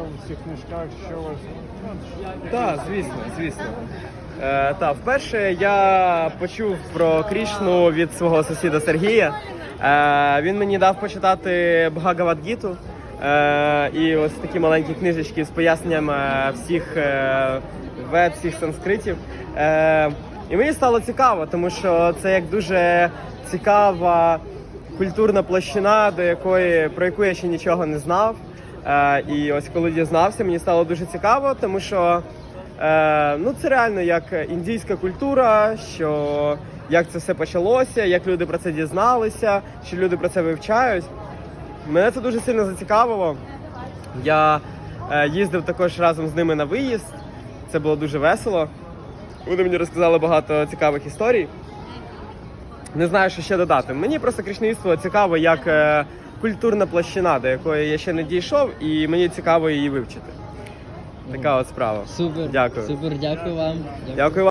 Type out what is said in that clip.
що в цих книжках, що вас. ну, Так, звісно, звісно. Е, та, вперше я почув про Крішну від свого сусіда Сергія. Е, він мені дав почитати Бхагавадгіту. Е, і ось такі маленькі книжечки з поясненням е, всіх е, вед, всіх санскритів. Е, і мені стало цікаво, тому що це як дуже цікава культурна площина, до якої про яку я ще нічого не знав. Е, і ось коли дізнався, мені стало дуже цікаво, тому що е, ну це реально як індійська культура, що як це все почалося, як люди про це дізналися, що люди про це вивчають. Мене це дуже сильно зацікавило. Я е, їздив також разом з ними на виїзд. Це було дуже весело. Вони мені розказали багато цікавих історій. Не знаю, що ще додати. Мені просто крішнівство цікаво як культурна площина, до якої я ще не дійшов, і мені цікаво її вивчити. Така от справа. Супер. Дякую. Супер, дякую вам. Дякую.